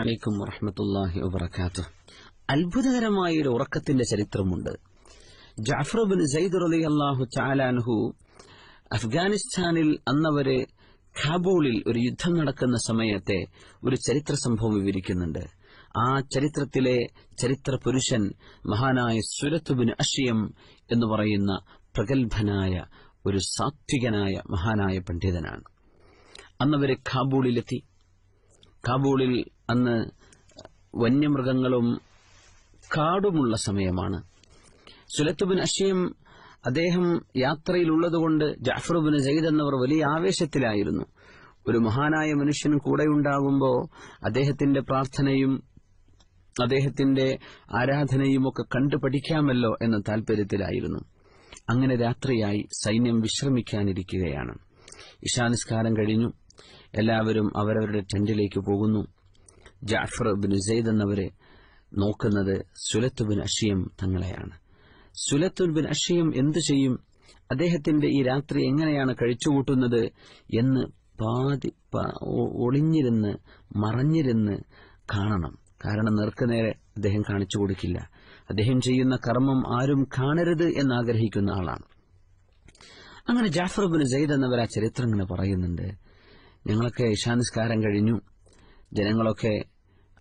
അലൈക്കും വറഹമത്തല്ലാഹി വബർക്കാത്തു അത്ഭുതകരമായ ഒരു ഉറക്കത്തിന്റെ ചരിത്രമുണ്ട്. ജാഫർ ബിൻ റലി അള്ളാഹു ചാലാൻഹു അഫ്ഗാനിസ്ഥാനിൽ അന്നവരെ ഖാബൂളിൽ ഒരു യുദ്ധം നടക്കുന്ന സമയത്തെ ഒരു ചരിത്ര സംഭവം വിവരിക്കുന്നുണ്ട്. ആ ചരിത്രത്തിലെ ചരിത്ര പുരുഷൻ മഹാനായ സുരത്തുബിൻ അഷിയം എന്ന് പറയുന്ന പ്രഗത്ഭനായ ഒരു സാത്വികനായ മഹാനായ പണ്ഡിതനാണ്. അന്നവരെ ഖാബൂളിലെത്തി കാബൂളിൽ അന്ന് വന്യമൃഗങ്ങളും കാടുമുള്ള സമയമാണ്. സുലത്തുബിൻ അഷീം അദ്ദേഹം യാത്രയിലുള്ളതുകൊണ്ട് ജാഫറുബിൻ ജയ്ദ് എന്നവർ വലിയ ആവേശത്തിലായിരുന്നു. ഒരു മഹാനായ മനുഷ്യൻ കൂടെയുണ്ടാകുമ്പോൾ അദ്ദേഹത്തിന്റെ പ്രാർത്ഥനയും അദ്ദേഹത്തിന്റെ ആരാധനയും ഒക്കെ കണ്ടുപഠിക്കാമല്ലോ എന്ന താൽപര്യത്തിലായിരുന്നു. അങ്ങനെ രാത്രിയായി സൈന്യം വിശ്രമിക്കാനിരിക്കുകയാണ്. ഇഷാനിസ്കാരം കഴിഞ്ഞു. എല്ലാവരും അവരവരുടെ ടെന്റിലേക്ക് പോകുന്നു. ജാഫർ ബിൻ സെയ്ദ് എന്നവരെ നോക്കുന്നത് സുലത്ത് ബിൻ അഷിയം തങ്ങളെയാണ്. സുലത്തുൽ ബിൻ അഷിയം എന്തു ചെയ്യും? അദ്ദേഹത്തിന്റെ ഈ രാത്രി എങ്ങനെയാണ് കഴിച്ചുകൂട്ടുന്നത് എന്ന് പാതി ഒളിഞ്ഞിരുന്ന് മറഞ്ഞിരുന്ന് കാണണം. കാരണം നേർക്കുനേരെ അദ്ദേഹം കാണിച്ചു കൊടുക്കില്ല. അദ്ദേഹം ചെയ്യുന്ന കർമ്മം ആരും കാണരുത് എന്നാഗ്രഹിക്കുന്ന ആളാണ്. അങ്ങനെ ജാഫർ ബിൻ സെയ്ദ് എന്നവർ ആ ചരിത്രം ഇങ്ങനെ പറയുന്നുണ്ട്. ഞങ്ങളൊക്കെ ഇഷാനിസ്കാരം കഴിഞ്ഞു. ജനങ്ങളൊക്കെ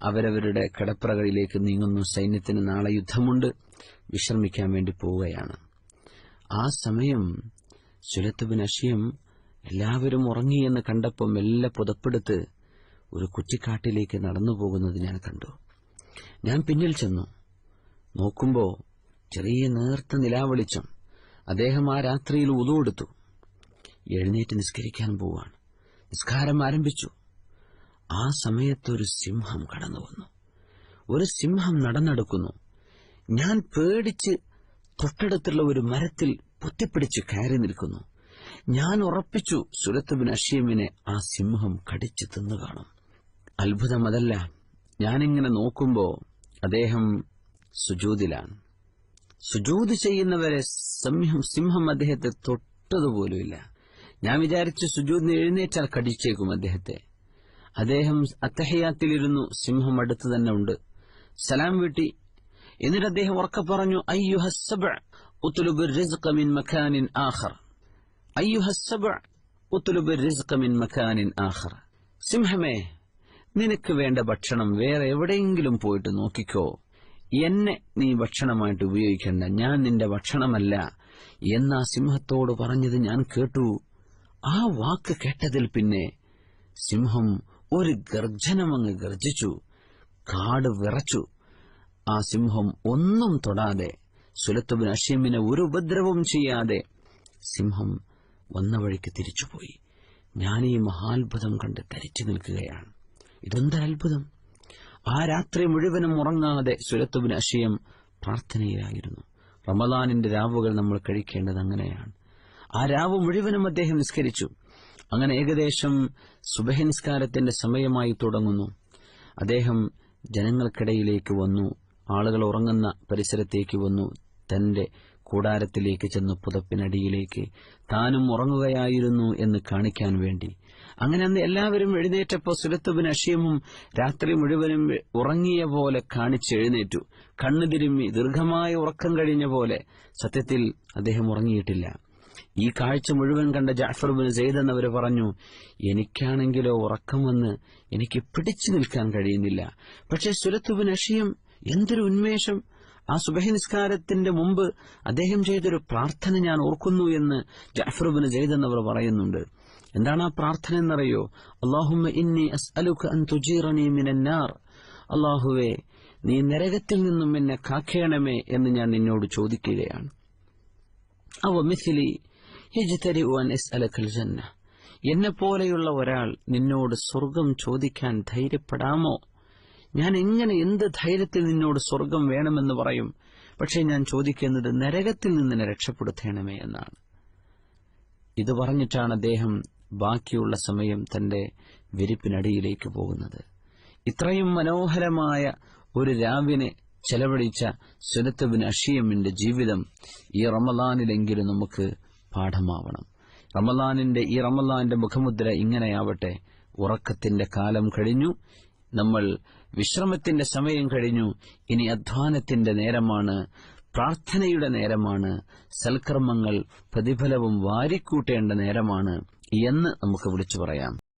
അവരവരുടെ കിടപ്പറകളിലേക്ക് നീങ്ങുന്നു. സൈന്യത്തിന് നാളെ യുദ്ധമുണ്ട്. വിശ്രമിക്കാൻ വേണ്ടി പോവുകയാണ്. ആ സമയം സുലത്തുബിൻ അഷിയം എല്ലാവരും ഉറങ്ങിയെന്ന് കണ്ടപ്പോൾ എല്ലാം പുതപ്പെടുത്ത് ഒരു കുറ്റിക്കാട്ടിലേക്ക് നടന്നു പോകുന്നത് ഞാൻ കണ്ടു. ഞാൻ പിന്നിൽ ചെന്നു. നോക്കുമ്പോൾ ചെറിയ നേർത്ത നിലാവെളിച്ചം. അദ്ദേഹം ആ രാത്രിയിൽ ഉതുകൊടുത്തു എഴുന്നേറ്റ് നിസ്കരിക്കാൻ പോവാണ്. നിസ്കാരം ആരംഭിച്ചു. ആ സമയത്തൊരു സിംഹം കടന്നു വന്നു. ഒരു സിംഹം നടന്നെടുക്കുന്നു. ഞാൻ പേടിച്ച് തൊട്ടടുത്തുള്ള ഒരു മരത്തിൽ പൊത്തിപ്പിടിച്ച് കയറി നിൽക്കുന്നു. ഞാൻ ഉറപ്പിച്ചു സുരത്തുബിൻ അഷീമിനെ ആ സിംഹം കടിച്ചു തിന്നു കാണും. അത്ഭുതം അതല്ല ഞാനിങ്ങനെ നോക്കുമ്പോ അദ്ദേഹം സുജൂതിലാണ്. സുജൂത് ചെയ്യുന്നവരെ സിംഹം സിംഹം അദ്ദേഹത്തെ തൊട്ടതുപോലുമില്ല. ഞാൻ വിചാരിച്ചു സുജൂതിന് എഴുന്നേറ്റാൽ കടിച്ചേക്കും അദ്ദേഹത്തെ. അദ്ദേഹം അത്തഹയാത്തിലിരുന്നു സിംഹം അടുത്ത് തന്നെ ഉണ്ട്. സലാം വീട്ടി. എന്നിട്ട് അദ്ദേഹം ഉറക്കെ പറഞ്ഞു സിംഹമേ നിനക്ക് വേണ്ട ഭക്ഷണം വേറെ എവിടെയെങ്കിലും പോയിട്ട് നോക്കിക്കോ. എന്നെ നീ ഭക്ഷണമായിട്ട് ഉപയോഗിക്കണ്ട. ഞാൻ നിന്റെ ഭക്ഷണമല്ല. എന്നാ സിംഹത്തോട് പറഞ്ഞത് ഞാൻ കേട്ടു. ആ വാക്ക് കേട്ടതിൽ പിന്നെ സിംഹം ഒരു ഗർജനമങ്ങ് ഗർജിച്ചു കാട് വിറച്ചു. ആ സിംഹം ഒന്നും തൊടാതെ സുലത്തുബിൻ അഷീമിനെ ഒരു ഉപദ്രവവും ചെയ്യാതെ സിംഹം വന്ന വഴിക്ക് തിരിച്ചുപോയി. ഞാൻ ഈ മഹാത്ഭുതം കണ്ട് തരിച്ചു നിൽക്കുകയാണ്. ഇതെന്തൊരത്ഭുതം ആ രാത്രി മുഴുവനും ഉറങ്ങാതെ സുലത്തുബിൻ അഷീം പ്രാർത്ഥനയിലായിരുന്നു. റമദാനിന്റെ രാവുകൾ നമ്മൾ കഴിക്കേണ്ടത് അങ്ങനെയാണ്. ആ രാവ് മുഴുവനും അദ്ദേഹം നിസ്കരിച്ചു. അങ്ങനെ ഏകദേശം സുബഹനിസ്കാരത്തിന്റെ സമയമായി തുടങ്ങുന്നു. അദ്ദേഹം ജനങ്ങൾക്കിടയിലേക്ക് വന്നു. ആളുകൾ ഉറങ്ങുന്ന പരിസരത്തേക്ക് വന്നു. തന്റെ കൂടാരത്തിലേക്ക് ചെന്നു പുതപ്പിനടിയിലേക്ക്. താനും ഉറങ്ങുകയായിരുന്നു എന്ന് കാണിക്കാൻ വേണ്ടി. അങ്ങനെ അന്ന് എല്ലാവരും എഴുന്നേറ്റപ്പോൾ സുലത്തുബിൻ അഷീമും രാത്രി മുഴുവനും ഉറങ്ങിയ പോലെ കാണിച്ചെഴുന്നേറ്റു കണ്ണു തിരുമ്മി ദീർഘമായ ഉറക്കം കഴിഞ്ഞ പോലെ സത്യത്തിൽ അദ്ദേഹം ഉറങ്ങിയിട്ടില്ല. ഈ കാഴ്ച മുഴുവൻ കണ്ട ജാഫർ ബിൻ സെയ്ദ് എന്നവർ പറഞ്ഞു എനിക്കാണെങ്കിലോ ഉറക്കം വന്ന് എനിക്ക് പിടിച്ചു നിൽക്കാൻ കഴിയുന്നില്ല. പക്ഷേ സുലത്തുബിൻ അഷിയം എന്തൊരു ഉന്മേഷം. ആ സുബഹി നിസ്കാരത്തിന്റെ മുമ്പ് അദ്ദേഹം ചെയ്തൊരു പ്രാർത്ഥന ഞാൻ ഓർക്കുന്നു എന്ന് ജാഫർ ബിൻ സെയ്ദ് എന്നവർ പറയുന്നുണ്ട്. എന്താണ് ആ പ്രാർത്ഥന എന്നറിയോ? ഇന്നി അൻ മിനന്നാർ അള്ളാഹുവേ നീ നരകത്തിൽ നിന്നും എന്നെ കാക്കേണമേ എന്ന് ഞാൻ നിന്നോട് ചോദിക്കുകയാണ്. അവ മിഥിലി ജന്ന. എന്നെ പോലെയുള്ള ഒരാൾ നിന്നോട് സ്വർഗം ചോദിക്കാൻ ധൈര്യപ്പെടാമോ? ഞാൻ എങ്ങനെ എന്ത് ധൈര്യത്തിൽ നിന്നോട് സ്വർഗം വേണമെന്ന് പറയും? പക്ഷേ ഞാൻ ചോദിക്കുന്നത് നരകത്തിൽ നിന്ന് രക്ഷപ്പെടുത്തേണമേ എന്നാണ്. ഇത് പറഞ്ഞിട്ടാണ് അദ്ദേഹം ബാക്കിയുള്ള സമയം തന്റെ വിരിപ്പിനടിയിലേക്ക് പോകുന്നത്. ഇത്രയും മനോഹരമായ ഒരു രാവിനെ ചെലവഴിച്ച സുനത്തുബിൻ അഷിയമ്മിന്റെ ജീവിതം ഈ റമലാനിലെങ്കിലും നമുക്ക് പാഠമാവണം. റമലാനിന്റെ ഈ റമലാന്റെ മുഖമുദ്ര ഇങ്ങനെയാവട്ടെ. ഉറക്കത്തിന്റെ കാലം കഴിഞ്ഞു. നമ്മൾ വിശ്രമത്തിന്റെ സമയം കഴിഞ്ഞു. ഇനി അധ്വാനത്തിന്റെ നേരമാണ്. പ്രാർത്ഥനയുടെ നേരമാണ്. സൽക്കർമ്മങ്ങൾ പ്രതിഫലവും വാരിക്കൂട്ടേണ്ട നേരമാണ് എന്ന് നമുക്ക് വിളിച്ചു പറയാം.